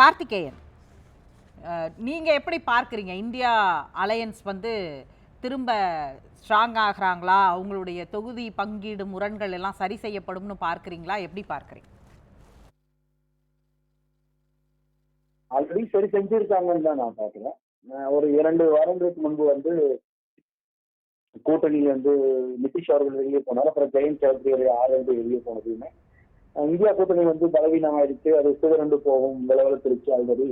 கார்த்திகேயன். நீங்கள் நீங்க எப்படி பார்க்குறீங்க? இந்தியா அலையன்ஸ் வந்து திரும்ப ஸ்ட்ராங் ஆகுறாங்களா? அவங்களுடைய தொகுதி பங்கீடு முரண்கள் எல்லாம் சரி செய்யப்படும்னு பார்க்குறீங்களா? எப்படி பார்க்குறீங்க? ஆல்ரெடி சரி செஞ்சிருக்காங்கன்னு தான் நான் பாக்குறேன் ஒரு இரண்டு வாரங்களுக்கு முன்பு வந்து கூட்டணியில் வந்து நிதிஷ் அவர்கள் வெளியே போனார். அப்புறம் ஜெயந்த் சௌத்ரி வந்து வெளியே போனதுமே இந்தியா கூட்டணி வந்து பலவீனமாயிடுச்சு. அது சிதறண்டு போகும். விளவலத்திருச்சு ஆல்ரெடி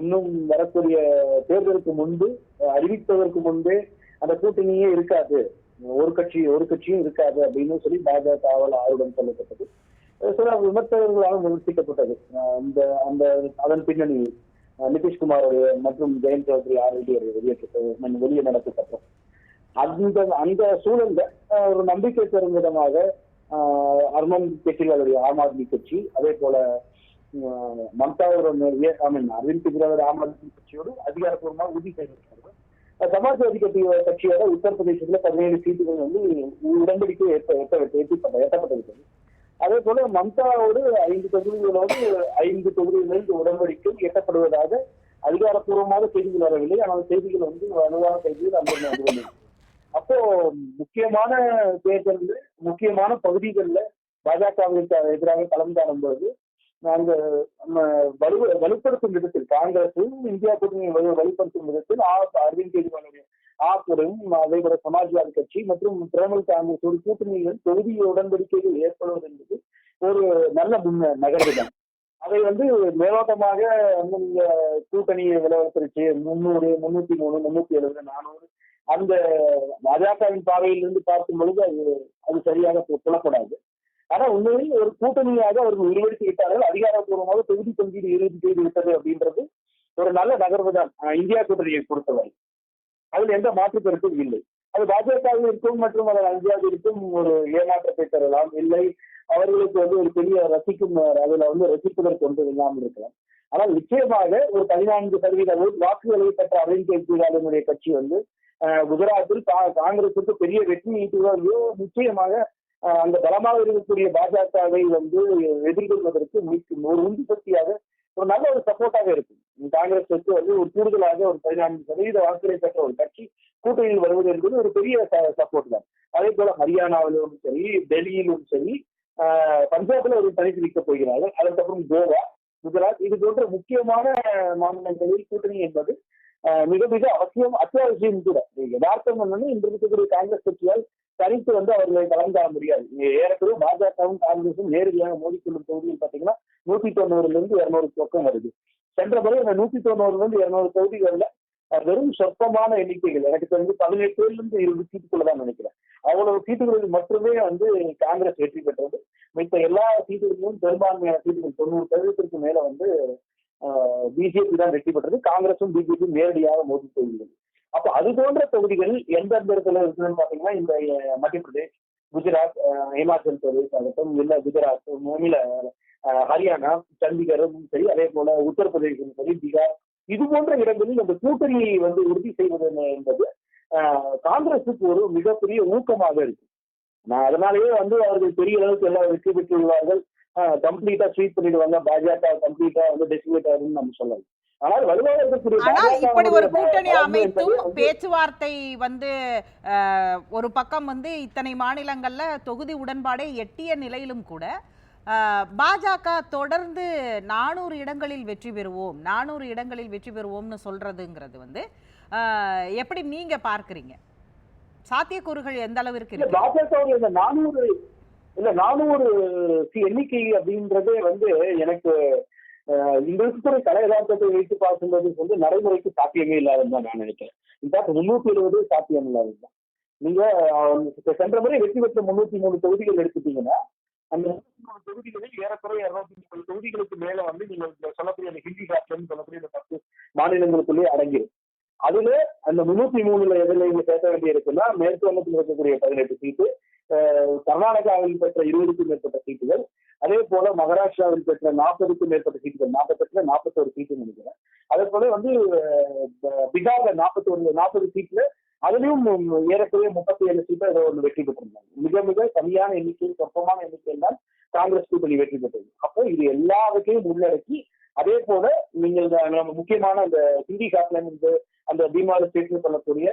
இன்னும் வரக்கூடிய தேர்தலுக்கு முன்பு அறிவிப்பதற்கு முன்பே அந்த கூட்டணியே இருக்காது. ஒரு கட்சி ஒரு கட்சியும் இருக்காது அப்படின்னு சொல்லி பாஜகவால் ஆர்வம் சொல்லப்பட்டது சில விமர்சகர்களால் விமர்சிக்கப்பட்டது. அந்த அந்த அதன் பின்னணி நிதிஷ்குமார் மற்றும் ஜெயந்த் சௌத்ரி ஆர்எல்டி வெளியேற்ற வெளியே நடத்தப்பட்டோம் அந்த அந்த சூழல்ல ஒரு நம்பிக்கை தரும் விதமாக அஹ் அரவிந்த் கெஜ்ரிவாலுடைய ஆம் ஆத்மி கட்சி அதே போல மம்தாவோட ஐ மீன் அரவிந்த் கெஜ்ரிவாலோட ஆம் ஆத்மி கட்சியோடு அதிகாரப்பூர்வமாக உறுதி செய்திருக்கிறார்கள். சமாஜ்வாதி கட்சி கட்சியோட உத்தரப்பிரதேசத்துல பதினேழு சீட்டுகள் வந்து உடன்படிக்கை எட்ட எட்ட எட்டப்பட்ட எட்டப்பட்டிருக்கிறது அதே போல மம்தாவோடு ஐந்து தொகுதிகளோடு ஐந்து தொகுதிகளில் உடன்படிக்கை எட்டப்படுவதாக அதிகாரப்பூர்வமாக செய்திகள் வரவில்லை. ஆனால் செய்திகள் வந்து வலுவான செய்திகள் அந்த வந்து அப்போ முக்கியமான தேர்தல் முக்கியமான பகுதிகளில் பாஜகவிற்கு எதிராக கலந்தாடும் போது அந்த நம்ம வலு வலுப்படுத்தும் விதத்தில் காங்கிரஸும் இந்தியா கூட்டணி வலுப்படுத்தும் விதத்தில் ஆ அரவிந்த் கெஜ்ரிவாலுடைய ஆப்புடன் அதே போல சமாஜ்வாதி கட்சி மற்றும் திரிணாமுல் காங்கிரஸ் ஒரு கூட்டணியில் தொகுதி உடன்படிக்கைகள் ஏற்படுவது என்பது ஒரு நல்ல முன்ன நகர்வு தான் அதை வந்து மேலோட்டமாக வந்து நீங்க கூட்டணியை விலவத்திருச்சு முன்னூறு முன்னூத்தி மூணு முன்னூத்தி எழுபது நானூறு அந்த பாஜகவின் பார்வையிலிருந்து பார்க்கும் பொழுது அது அது சரியாக பு- புலப்படாது. ஆனா உண்மையில் ஒரு கூட்டணியாக அவர்கள் உருவெடுத்து விட்டார்கள் அதிகாரப்பூர்வமாக தொகுதி பங்கீடு இறுதி செய்து விட்டது அப்படின்றது ஒரு நல்ல நகர்வு தான். இந்தியா கூட்டணியை பொறுத்தவரை. அதில் எந்த மாற்று கருத்தும் இல்லை. அது பாஜகவில் இருக்கும் மற்றும் அதன் அஞ்சாவிற்கும் ஒரு ஏமாற்றத்தை தரலாம். இல்லை அவர்களுக்கு வந்து ஒரு பெரிய ரசிக்கும் அதுல வந்து ரசிப்பதற்கு ஒன்று இல்லாமல் இருக்கலாம். ஆனால் நிச்சயமாக ஒரு பதினான்கு சதவீத வாக்குகளை பெற்ற அரவிந்த் கெஜ்ரிவாலினுடைய கட்சி வந்து குஜராத்தில் காங்கிரசுக்கு பெரிய வெற்றி ஈட்டுவதையோ நிச்சயமாக அஹ், அந்த பலமாக இருக்கக்கூடிய பாஜகவை வந்து எதிர்கொள்வதற்கு ஒரு உந்து சக்தியாக ஒரு நல்ல ஒரு சப்போர்ட்டாக இருக்கும். காங்கிரஸுக்கு வந்து ஒரு கூடுதலாக ஒரு பதினான்கு சதவீத வாக்குகளை பெற்ற ஒரு கட்சி கூட்டணியில் வருவது என்பது ஒரு பெரிய சப்போர்ட் தான். அதே போல ஹரியானாவிலும் சரி டெல்லியிலும் சரி ஆஹ் பஞ்சாப்ல ஒரு தனித்து நிற்கப் போகிறார்கள். அதுக்கப்புறம் கோவா குஜராத் இது போன்ற முக்கியமான மாநிலங்களில் கூட்டணி என்பது மிக மிக அவசியம் அத்தியாவசியம் கூட. யதார்த்தம் என்னன்னு இன்று இருக்கக்கூடிய காங்கிரஸ் கட்சியால் தனித்து வந்து அவர்களை கலந்தாட முடியாது. இங்க ஏறக்குறைய பாஜகவும் காங்கிரஸும் நேரடியாக மோதிக்கொள்ளும் தொகுதியில் பாத்தீங்கன்னா நூத்தி தொண்ணூறுல இருந்து இருநூறு பக்கம் வருது. சென்ற முறை அந்த நூத்தி தொண்ணூறுல இருந்து இருநூறு தொகுதிகள்ல வெறும் சொற்பமான எண்ணிக்கைகள் எனக்கு தெரிஞ்சு பதினெட்டுல இருந்து இருபது சீட்டுக்குள்ள தான் நினைக்கிறேன். அவ்வளவு சீட்டுகளில் மட்டுமே வந்து காங்கிரஸ் வெற்றி பெற்றது. மித்த எல்லா சீட்டுகளிலும் பெரும்பான்மையான சீட்டுகள் தொண்ணூறு சதவீதத்திற்கு மேல வந்து பிஜேபி தான் வெற்றி பெற்றது. காங்கிரசும் பிஜேபி நேரடியாக மோதி தொகுதிகள் அப்ப அது போன்ற தொகுதிகள் எந்தெந்த இடத்துல இருக்குதுன்னு பாத்தீங்கன்னா இந்த மத்திய பிரதேஷ் குஜராத் ஹிமாச்சல் பிரதேஷ் ஆகட்டும் இல்ல குஜராத் மாநில ஹரியானா சண்டிகரும் சரி அதே போல உத்தரப்பிரதேசம் சரி பீகார் இது போன்ற இடங்களில் அந்த கூட்டணியை வந்து உறுதி செய்வது என்பது காங்கிரசுக்கு ஒரு மிகப்பெரிய ஊக்கமாக இருக்கு. நான் அதனாலேயே வந்து அவர்கள் பெரிய அளவுக்கு எல்லாம் வெற்றி பெற்றுள்ளார்கள் கம்ப்ளீட்டா ஸ்வீட் பண்ணிடுவாங்க. பாஜக கம்ப்ளீட்டா வந்து டெசிமேட் ஆகுதுன்னு நம்ம சொல்லலாம். ஆனால் வலுவாக இருக்கக்கூடிய ஆனால் பாஜக இப்படி ஒரு கூட்டணி அமைத்தும் பேச்சுவார்த்தை வந்து ஒரு பக்கம் வந்து இத்தனை மாநிலங்கள்ல தொகுதி உடன்பாடை எட்டிய நிலையிலும் கூட பாஜக தொடர்ந்து நானூறு இடங்களில் வெற்றி பெறுவோம் நானூறு இடங்களில் வெற்றி பெறுவோம்னு சொல்றதுங்கிறது வந்து எப்படி நீங்க பார்க்கறீங்க? சாத்தியக்கூறுகள் எந்த இல்ல இருக்கு நானூறு இல்ல நானூறு சி- எண்ணிக்கை அப்படின்றதே வந்து எனக்கு இந்த இருக்கக்கூடிய கலை யதார்த்தத்தை வைத்து பார்க்கும்போது வந்து நடைமுறைக்கு சாத்தியமே இல்லாதுன்னு தான் நான் நினைக்கிறேன். இன்ஃபேக்ட் முன்னூத்தி இருபது சாத்தியம் இல்லாதது தான். நீங்க சென்ற முறை வெற்றி பெற்ற முன்னூத்தி மூணு தொகுதிகள் எடுத்துட்டீங்கன்னா அந்த மூணு தொகுதிகளில் ஏறக்குறைய இருநூத்தி முப்பது தொகுதிகளுக்கு மேல வந்து நீங்க சொல்லக்கூடிய அந்த ஹிந்தி காற்றுன்னு சொல்லக்கூடிய இந்த பத்து மாநிலங்களுக்குள்ளேயே அடங்கிடும். அதுல அந்த முன்னூத்தி மூணுல எதுல இங்க சேர்க்க வேண்டிய இருக்குன்னா மேற்கு வங்கத்தில் இருக்கக்கூடிய பதினெட்டு சீட்டு கர்நாடகாவில் பெற்ற இருபதுக்கும் மேற்பட்ட சீட்டுகள் அதே போல மகாராஷ்டிராவில் பெற்ற நாற்பதுக்கும் மேற்பட்ட சீட்டுகள் நாற்பத்தெட்டுல நாற்பத்தோரு சீட்டு நினைக்கிறேன். அதே போல வந்து அஹ், நாற்பத்தி ஒன்று நாற்பது சீட்ல அதுலயும் ஏறக்குறைய முப்பத்தி ஏழு சீட்டை ஏதோ ஒன்று வெற்றி பெற்றிருந்தாங்க. மிக மிக கம்மியான எண்ணிக்கையில் சொற்பமான எண்ணிக்கையில் தான் காங்கிரஸ் கூட்டணி வெற்றி பெற்றது. அப்போ இது எல்லாவற்றையும் உள்ளடக்கி அதே போல நீங்கள் முக்கியமான அந்த ஹிந்தி காட்லன் இருந்து அந்த பீமார் ஸ்டேட்னு சொல்லக்கூடிய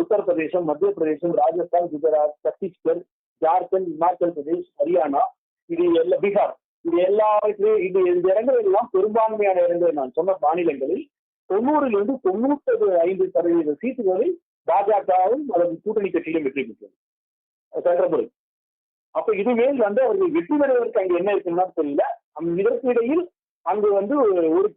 உத்தரப்பிரதேசம் மத்திய பிரதேசம் ராஜஸ்தான் குஜராத் சத்தீஸ்கர் ஜார்க்கண்ட் இமாச்சல் பிரதேஷ் ஹரியானா இது எல்லாம் பீகார். இது எல்லாவற்றையும் இது இந்த இடங்கள் எல்லாம் பெரும்பான்மையான இடங்கள் நான் சொன்ன மாநிலங்களில் தொண்ணூறிலிருந்து தொண்ணூத்தது ஐந்து சதவீத சீட்டுகளில் பாஜகவும் அல்லது கூட்டணி கட்சியிலும் வெற்றி பெற்றது. சென்ற முறை. அப்ப இதுமேல் வந்து அவர்கள் வெற்றி பெறுவதற்கு அங்கு என்ன இருக்குன்னா தெரியல. அந்த இதற்கு இடையில் அங்கு வந்து ஒரு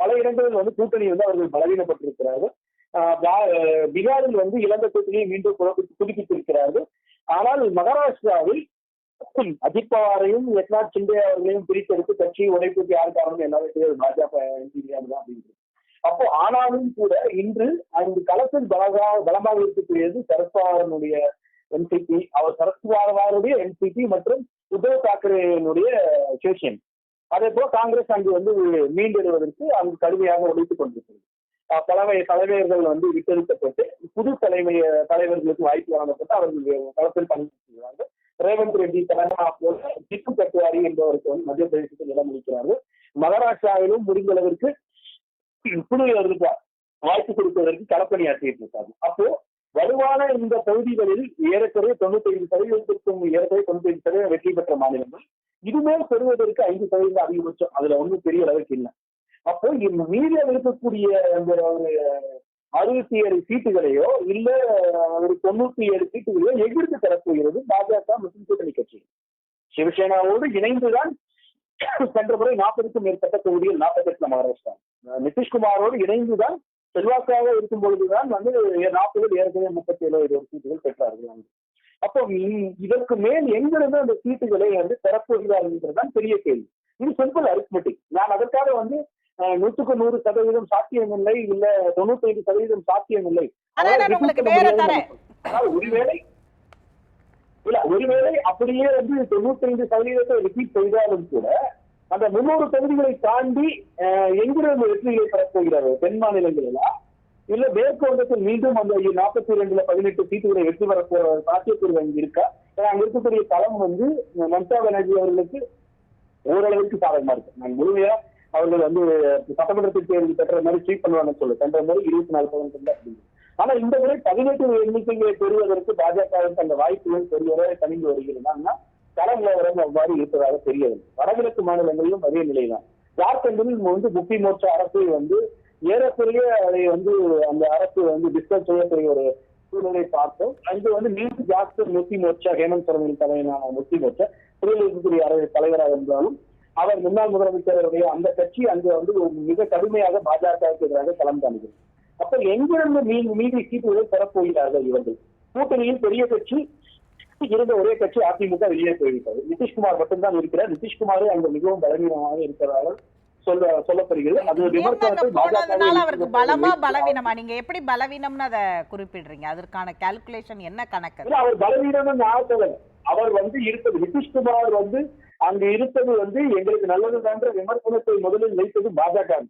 பல இடங்களில் வந்து கூட்டணி வந்து அவர்கள் பலவீனப்பட்டிருக்கிறார்கள். பீகாரில் வந்து இழந்த கூட்டணியை மீண்டும் புதுப்பித்து- புதுப்பித்திருக்கிறார்கள். ஆனால் மகாராஷ்டிராவில் அஜித் பவாரையும் ஏக்நாத் சிண்டே அவர்களையும் பிரித்தெடுத்து கட்சி உடைப்புக்கு யார் காரணம் எல்லாமே தெரியாது. பாஜக எம்பியாக தான் அப்படின்றது அப்போ ஆனாலும் கூட இன்று அந்த களத்தில் பலகா பலமாக இருக்கக்கூடியது சரத்பவாரனுடைய என்சிபி அவர் சரத்பவாருடைய என்சிபி மற்றும் உத்தவ் தாக்கரேனுடைய சேஷன் அதே போல காங்கிரஸ் அங்கு வந்து மீண்டெழுவதற்கு அங்கு கடுமையாக உழைத்துக் கொண்டிருக்கிறது. பலவை தலைவர்கள் வந்து விட்டெடுக்கப்பட்டு புது தலைமை தலைவர்களுக்கு வாய்ப்பு வழங்கப்பட்டு அவர்கள் களத்தில் பணியாற்றுகிறார்கள். ரேவந்த் ரெட்டி தலைமையாக போல திப்பு கட்டுவாரி என்பவருக்கு வந்து மத்திய பிரதேசத்தில் இடமளிக்கிறார்கள் மகாராஷ்டிராவிலும் முடிந்த அளவிற்கு புதுவர்களுக்கு வாய்ப்பு கொடுப்பதற்கு களப்பணியாற்றிட்டு இருக்காங்க. அப்போ வலுவான இந்த பகுதிகளில் ஏறக்குறைய தொண்ணூத்தி ஐந்து சதவீதத்திற்கும் ஏறக்குறைய தொண்ணூத்தி ஐந்து சதவீதம் வெற்றி பெற்ற மாநிலங்கள். இதுமேல் பெறுவதற்கு ஐந்து சதவீதம் அதிகபட்சம். அதுல ஒன்றும் பெரிய அளவுக்கு இல்லை. அப்போ இந்த மீதியில் இருக்கக்கூடிய அந்த ஒரு அறுபத்தி ஏழு சீட்டுகளையோ இல்ல ஒரு தொண்ணூத்தி ஏழு சீட்டுகளையோ எதிர்த்து தரப்போகிறது பாஜக மற்றும் கூட்டணி கட்சி. சிவசேனாவோடு இணைந்துதான் சென்ற முறை நாற்பதுக்கும் மேற்பட்ட தொகுதியில் நாற்பத்தெட்டுல மகாராஷ்டிரா. நிதிஷ்குமாரோடு இணைந்துதான் செல்வாக்காக இருக்கும் பொழுதுதான் வந்து நாற்பதில் ஏற்கனவே முப்பத்தி ஏழு இருபது சீட்டுகள் பெற்றார்கள் அப்போ இதற்கு மேல் எங்கிருந்து அந்த சீட்டுகளை வந்து பெறப்போகிறார்கள்ன்றதுதான் பெரிய கேள்வி. இது சிம்பிள் அரித்மெட்டிக் நான் அதற்காக வந்து நூற்றுக்கு நூறு சதவீதம் சாத்தியமில்லை இல்ல தொண்ணூத்தி ஐந்து சதவீதம். சாத்தியமில்லை ஒருவேளை இல்ல ஒருவேளை அப்படியே வந்து தொண்ணூத்தி ஐந்து சதவீதத்தை ரிப்பீட் செய்தாலும் கூட அந்த முன்னூறு தொகுதிகளை தாண்டி எங்கிருந்து வெற்றிகளை பெறப் போகிறார்கள் தென் மாநிலங்களிலா இல்ல மேற்கு வங்கத்தில் மீண்டும் அந்த நாற்பத்தி ரெண்டுல பதினெட்டு சீட்டுகளை வெற்றி பெற போற சாத்தியக்கூறு அங்க இருக்கா? ஏன்னா அங்க இருக்கக்கூடிய களம் வந்து மம்தா பானர்ஜி அவர்களுக்கு ஓரளவுக்கு சாதகமா இருக்கு. நான் முழுமையா அவர்கள் வந்து சட்டமன்றத்தில் தேர்வு பெற்ற மாதிரி ட்ரீட் பண்ணுவாங்கன்னு சொல்லு. சென்ற முறை இருபத்தி நாலு சதவீதம் அப்படின்னு. ஆனா இந்த முறை பதினெட்டு எண்ணிக்கையை பெறுவதற்கு பாஜகவுக்கு அந்த வாய்ப்புகள் பெரியவரை கணிந்து வருகிறதுனா கள நிலவரம் அவ்வாறு இருப்பதாக தெரியவில்லை. வடகிழக்கு மாநிலங்களிலும் அதே நிலைதான். ஜார்க்கண்டில் வந்து முக்தி மோர்ச்சா அரசை வந்து ஏறக்குறைய அதை வந்து அந்த அரசு வந்து டிஸ்கஸ் செய்யக்கூடிய ஒரு சூழ்நிலை பார்த்தோம். அங்கு வந்து நீட் ஜாஸ்கர் முக்தி மோர்ச்சா ஹேமந்த் சோரனின் தலைமையிலான முக்தி மோர்ச்சா துறையில் இருக்கக்கூடிய அரசு தலைவராக இருந்தாலும் அவர் முன்னாள் முதலமைச்சருடைய அந்த கட்சி அங்கு வந்து மிக கடுமையாக பாஜகவுக்கு எதிராக களம் காணுகிறது. அப்ப எங்கிருந்து மீதி சீட்டுகளை பெறப்போகிறார்கள் இவர்கள்? கூட்டணியில் பெரிய கட்சி இருந்த ஒரே கட்சி அதிமுக வெளியே போய்விட்டது. நிதிஷ்குமார் மட்டும்தான் இருக்கிறார். நிதிஷ்குமாரே அங்கு மிகவும் பலவீனமாக இருக்கிறார்கள் சொல்ல சொல்லப்படுகிறது. அது விமர்சனத்தை பலமா பலவீனமா? நீங்க எப்படி பலவீனம்னு அதை குறிப்பிடுறீங்க? அதற்கான கால்குலேஷன் என்ன கணக்கு? அவர் பலவீனம் நான் சொல்லல. அவர் வந்து இருப்பது நிதிஷ்குமார் வந்து அங்கு இருப்பது வந்து எங்களுக்கு நல்லதுதான்ற விமர்சனத்தை முதலில் வைத்தது பாஜக.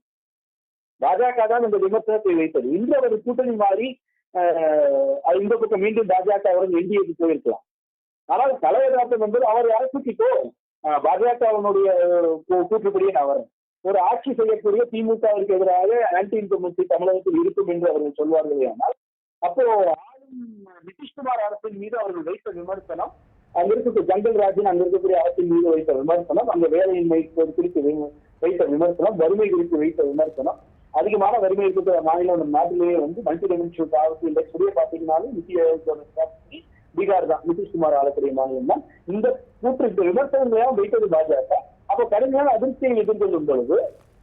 பாஜக தான் இந்த விமர்சனத்தை வைத்தது. இன்று அவர் கூட்டணி மாறி இந்த பக்கம் மீண்டும் பாஜக அவர்கள் என்டிஏக்கு போயிருக்கலாம். ஆனால் தலைவராட்டம் என்பது அவர் அரசுக்கு பாஜகவினுடைய கூற்றுப்படியே நான் வரேன். ஒரு ஆட்சி செய்யக்கூடிய திமுகவிற்கு எதிராக ஆன்டி இன்கமன்சி தமிழகத்தில் இருக்கும் என்று அவர்கள் சொல்வார்களே ஆனால் அப்போ ஆளும் நிதிஷ்குமார் அரசின் மீது அவர்கள் வைத்த விமர்சனம் அங்க இருக்கக்கூடிய ஜங்கல் ராஜன் அங்க இருக்கக்கூடிய அரசின் மீது வைத்த விமர்சனம் அங்க வேலையின்மை குறித்து வைத்த விமர்சனம் வறுமை குறித்து வைத்த விமர்சனம். அதிகமான வறுமை இருக்கிற மாநிலம் நம்ம நாட்டிலேயே வந்து மல்டி டைமென்ஷனல் பாவர்ட்டி இண்டெக்ஸ் உடைய பாத்தீங்கன்னாலும் நித்தி ஆயோக் பீகார் தான். நிதிஷ்குமார் ஆளக்கூடிய மாநிலம் தான். இந்த கூற்று இந்த விமர்சனங்களையும் வைத்தது பாஜக. அப்போ கடுமையான அதிர்ச்சியை எதிர்கொள்ளும் பொழுது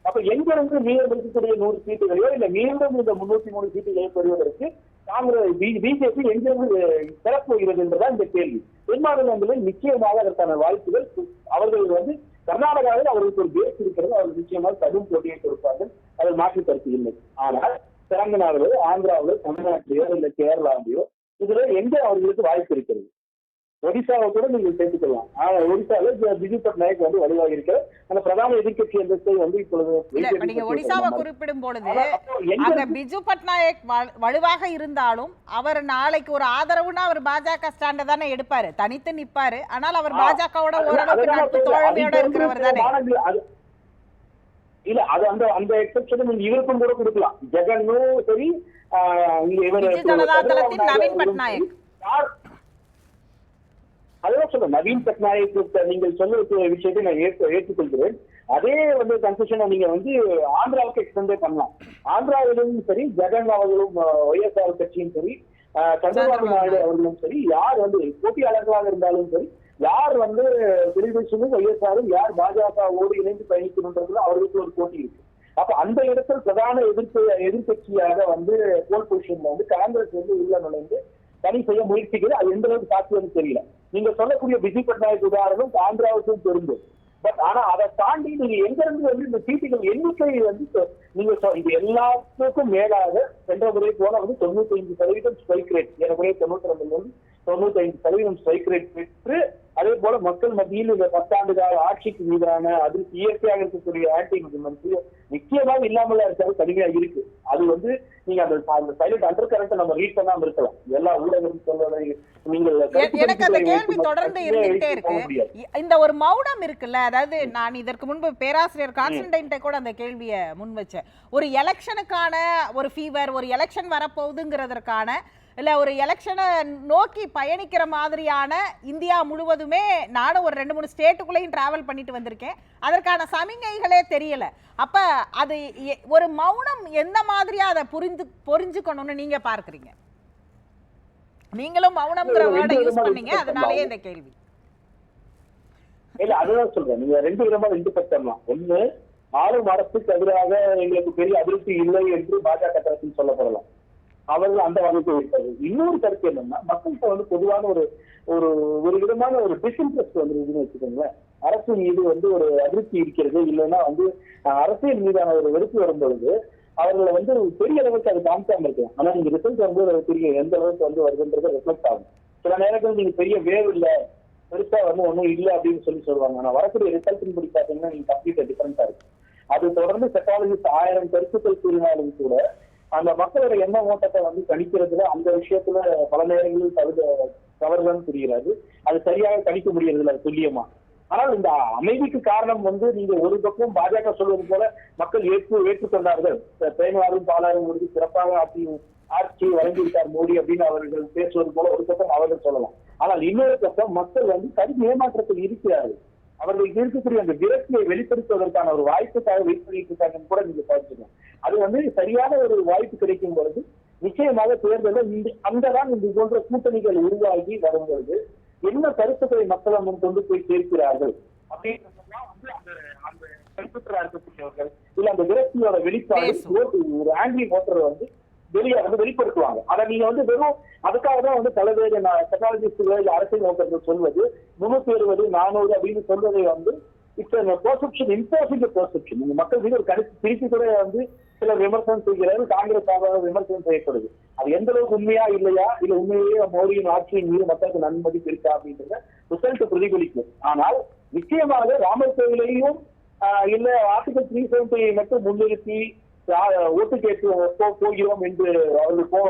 அப்ப எங்கிருந்து மீண்டும் இருக்கக்கூடிய நூறு சீட்டுகளையோ இல்ல மீண்டும் இந்த முன்னூத்தி மூணு சீட்டுகளையோ பெறுவதற்கு காங்கிரஸ் பிஜேபி எங்கிருந்து பெறப்போகிறது என்றுதான் இந்த கேள்வி. தென்மாநிலங்களில் நிச்சயமாக அதற்கான வாய்ப்புகள் அவர்கள் வந்து கர்நாடகாவில் அவர்களுக்கு ஒரு பேஸ் இருக்கிறது அவர்கள் நிச்சயமாக கடும் போட்டியை கொடுப்பார்கள் அதை மாற்றி கருத்து இல்லை ஆனால் தெலங்கானாவிலோ ஆந்திராவிலோ தமிழ்நாட்டிலேயோ இல்ல கேரளாவிலேயோ இதுல எங்க அவர்களுக்கு வாய்ப்பு இருக்கிறது? ஒடிசாவை கூட நீங்கள் சேர்த்துக்கலாம் ஆனா ஒடிசாவில் பி- பிஜு பட்நாயக் வந்து வலுவாக இருக்கிறார் அந்த பிரதான எதிர்க்கட்சி என்ற வந்து இப்பொழுது நீங்க ஒடிசாவை. குறிப்பிடும் பொழுது அங்க பிஜு பட்நாயக் வலுவாக இருந்தாலும் அவர் நாளைக்கு ஒரு ஆதரவுனா அவர் பாஜக ஸ்டாண்ட தானே எடுப்பாரு. தனித்து நிப்பாரு. ஆனால் அவர் பாஜகவோட ஓரளவுக்கு நட்பு. தோழமையோட இருக்கிறவர் தானே. இல்ல அது அந்த அந்த எக்ஸெப்ஷன் நீங்க இவருக்கும் கூட கொடுக்கலாம். ஜெகனும் சரி இவர் நவீன் பட்நாயக். அதுதான் சொல்றேன். நவீன் பட்நாயக் நீங்கள் சொல்ல விஷயத்தை நான் ஏற்று ஏற்றுக்கொள்கிறேன். அதே வந்து கன்செஷனை நீங்க வந்து ஆந்திராவுக்கு எக்ஸ்டெண்டே பண்ணலாம். ஆந்திராவிலும் சரி ஜெகன் அவர்களும் ஒய்எஸ்ஆர் கட்சியும் சரி சந்திரபாபு நாயுடு. அவர்களும் சரி யார் வந்து போட்டியாளர்களாக இருந்தாலும் சரி யார் வந்து தெரிவிச்சும் ஒய்எஸ்ஆரும் யார் பாஜகவோடு இணைந்து பயணிக்கணுன்றதுல அவர்களுக்கு ஒரு போட்டி இருக்கு. அப்ப அந்த இடத்தில் பிரதான எதிர்ப்பு எதிர்கட்சியாக வந்து போல் பொசிஷன்ல வந்து காங்கிரஸ் வந்து உள்ள நுழைந்து தனி செய்ய முயற்சிக்குது அது எந்த அளவுக்கு சாத்தியம்னு தெரியல. நீங்க சொல்லக்கூடிய பிஜு பட்நாயக் உதாரணம் ஆந்திராவுக்கும் தெரிஞ்சது பட் ஆனா அதை தாண்டி நீங்க எங்க இருந்து வந்து இந்த சீட்டுகள் எண்ணிக்கை வந்து நீங்க இது எல்லாத்துக்கும் மேலாக சென்ற முறை போல வந்து தொண்ணூத்தி ஐந்து சதவீதம் ஸ்ட்ரைக் ரேட் ஏறக்குறைய தொண்ணூத்தி ரெண்டுல இருந்து தொண்ணூத்தி ஐந்து சதவீதம் ஸ்ட்ரைக் ரேட் பெற்று அதே போல மக்கள் மத்தியில் இந்த பத்தாண்டு கால ஆட்சிக்கு மீதான அதற்கு இயற்கையாக இருக்கக்கூடிய ஆன்டி இன்குமெண்ட்ஸ் நிச்சயமாக இல்லாமல் இருக்காது கடுமையா இருக்கு. அது வந்து நீங்க அந்த அந்த சைலண்ட் அண்டர் கரண்ட் நம்ம ரீட் பண்ணாம இருக்கலாம். எல்லா ஊடகம் சொல்வதை நீங்கள் எனக்கு அந்த கேள்வி தொடர்ந்து இருந்துகிட்டே போக இருக்கு. இந்த ஒரு மௌனம் இருக்குல்ல அதாவது நான் இதற்கு முன்பு பேராசிரியர் கான்ஸ்டன்டைன்ட்ட கூட அந்த கேள்வியை முன் வச்சேன். ஒரு எலெக்ஷனுக்கான ஒரு ஃபீவர் ஒரு எலெக்ஷன் வரப்போகுதுங்கிறதற்கான இல்ல ஒரு எலெக்ஷனை நோக்கி பயணிக்கிற மாதிரியான இந்தியா முழுவதுமே நானும் ஒரு ரெண்டு மூணு ஸ்டேட்டுக்குள்ளேயும் டிராவல் பண்ணிட்டு வந்திருக்கேன். அதற்கான சமிகைகளே தெரியல. அப்ப அது ஒரு மௌனம் எந்த மாதிரியா அதை புரிந்து புரிஞ்சுக்கணும்னு நீங்க பார்க்கறீங்க? நீங்களும் மௌனம்ங்கிற வேர்டை யூஸ் பண்ணீங்க. அதனாலேயே. இந்த கேள்வி. இல்ல அதுதான் சொல்றேன். நீங்க ரெண்டு விதமா ரெண்டு பட்சம்லாம். ஒண்ணு ஆளும் அரசுக்கு எதிராக எங்களுக்கு பெரிய அதிருப்தி இல்லை என்று பாஜக தரப்பில் சொல்லப்படலாம். அவர்கள் அந்த வகைக்கு இருக்காது இன்னொரு கருத்து என்னன்னா மக்கள்கிட்ட வந்து பொதுவான ஒரு ஒரு ஒரு விதமான ஒரு டிஸ்இன்ட்ரெஸ்ட் வந்துருக்குன்னு வச்சுக்கோங்களேன். அரசு மீது வந்து ஒரு அதிருப்தி இருக்கிறது இல்லைன்னா வந்து அரசியல் மீதான ஒரு வெறுப்பு வரும்பொழுது அவர்களை வந்து பெரிய அளவுக்கு அது காமிக்காம இருக்கலாம். ஆனா நீங்க ரிசல்ட் வந்து அது பெரிய எந்த அளவுக்கு வந்து வருதுன்றது ரிஃப்ளெக்ட் ஆகும். சில நேரங்கள் நீங்க பெரிய வேவ் இல்ல பெருசா வந்து ஒன்றும் இல்லை அப்படின்னு சொல்லி சொல்லுவாங்க. ஆனா வரக்கூடிய ரிசல்ட்னு படி பாத்தீங்கன்னா நீங்க கம்ப்ளீட்டா டிஃபரெண்டா இருக்கும். அது தொடர்ந்து செட்டாலஜிஸ்ட் ஆயிரம் கருத்துக்கள் கூறினாலும் கூட அந்த மக்களோட எண்ண ஓட்டத்தை வந்து கணிக்கிறதுல அந்த விஷயத்துல பல நேரங்களில் தவிர தவறுதான் புரிகிறது. அது சரியாக கணிக்க முடியறதில்ல அது துல்லியமா. ஆனால் இந்த அமைதிக்கு காரணம் வந்து நீங்க ஒரு பக்கம் பாஜக சொல்வது போல மக்கள் ஏற்று ஏற்றுக்கொண்டார்கள். தேனாரும் பாலாரும் முடிஞ்சு சிறப்பாக ஆட்சி ஆட்சி வழங்கிவிட்டார் மோடி அப்படின்னு அவர்கள் பேசுவது போல ஒரு பக்கம் அவர்கள் சொல்லலாம். ஆனால் இன்னொரு பக்கம் மக்கள் வந்து கடும் ஏமாற்றத்தில் இருக்கிறார்கள். அவர்களுக்கு இருக்கக்கூடிய அந்த விரக்தியை வெளிப்படுத்துவதற்கான ஒரு வாய்ப்புக்காக வெயிட் பண்ணிட்டு இருக்காங்கன்னு கூட நீங்க பார்த்துக்கணும். அது வந்து சரியான ஒரு வாய்ப்பு கிடைக்கும் பொழுது நிச்சயமாக தேர்தலில் இந்த அங்கதான் இந்த போன்ற கூட்டணிகள் உருவாகி வரும் பொழுது என்ன கருத்துக்களை மக்கள் முன் கொண்டு போய் சேர்க்கிறார்கள் அப்படின்றதெல்லாம் வந்து அந்த அந்த கருத்துக்களா இருக்கக்கூடியவர்கள் இல்ல அந்த விரக்தியோட வெளிப்பாடு ஒரு ஆங்கிரி ஓட்டரை வந்து வெளியே வந்து வெளிப்படுத்துவாங்க. அதை நீங்க வந்து வெறும் அதுக்காக தான் வந்து பல்வேறு டெக்னாலஜிஸ்டுகள் அரசியல் நோக்கர்கள் சொல்வது முன்னூத்தி எழுபது நானூறு அப்படின்னு சொல்வதை வந்து இட்ஸ் பெர்செப்ஷன் இம்பாசிபிள் பெர்செப்ஷன் நீங்க மக்கள் மீது ஒரு கருத்து திருப்பி கூட வந்து சில விமர்சனம் செய்கிறார்கள் காங்கிரஸ் ஆக விமர்சனம் செய்யப்படுது. அது எந்த அளவுக்கு உண்மையா இல்லையா? இல்ல உண்மையிலேயே மோடியின் ஆட்சியின் மீது மக்களுக்கு நன்மதிப்பு இருக்கா அப்படின்றத ரிசல்ட் பிரதிபலிக்கும். ஆனால் நிச்சயமாக ராமர் கோவிலையும் ஆஹ், இல்ல ஆர்டிகல் த்ரீ செவன்டி மட்டும் முன்னிறுத்தி ஓட்டு கேட்டு போகிறோம் என்று அவர்கள் போ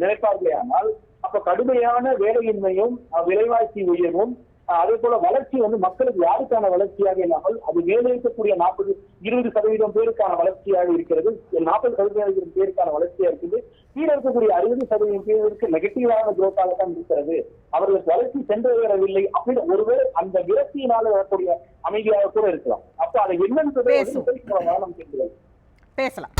நினைப்பார்களே ஆனால் அப்ப கடுமையான வேலையின்மையும் விலைவாசி உயர்வும் அதே போல வளர்ச்சி வந்து மக்களுக்கு யாருக்கான வளர்ச்சியாக இல்லாமல் அது மேலே இருக்கக்கூடிய நாற்பது இருபது சதவீதம் பேருக்கான வளர்ச்சியாக இருக்கிறது நாற்பது சதவீதம் பேருக்கான வளர்ச்சியா இருக்குது கீழே இருக்கக்கூடிய அறுபது சதவீதம் பேருக்கு நெகட்டிவான குரோத்தாக தான் இருக்கிறது அவர்களுக்கு வளர்ச்சி சென்றடையவில்லை அப்படின்னு ஒருவேளை அந்த விரக்தியினால வரக்கூடிய அமைதியாக கூட இருக்கலாம் அப்ப அதை என்னன்றதை வந்து பேசும். விசாரிக்கிறவங்க நாம் தெரிந்து கொள்ளலாம். பேசலாம்.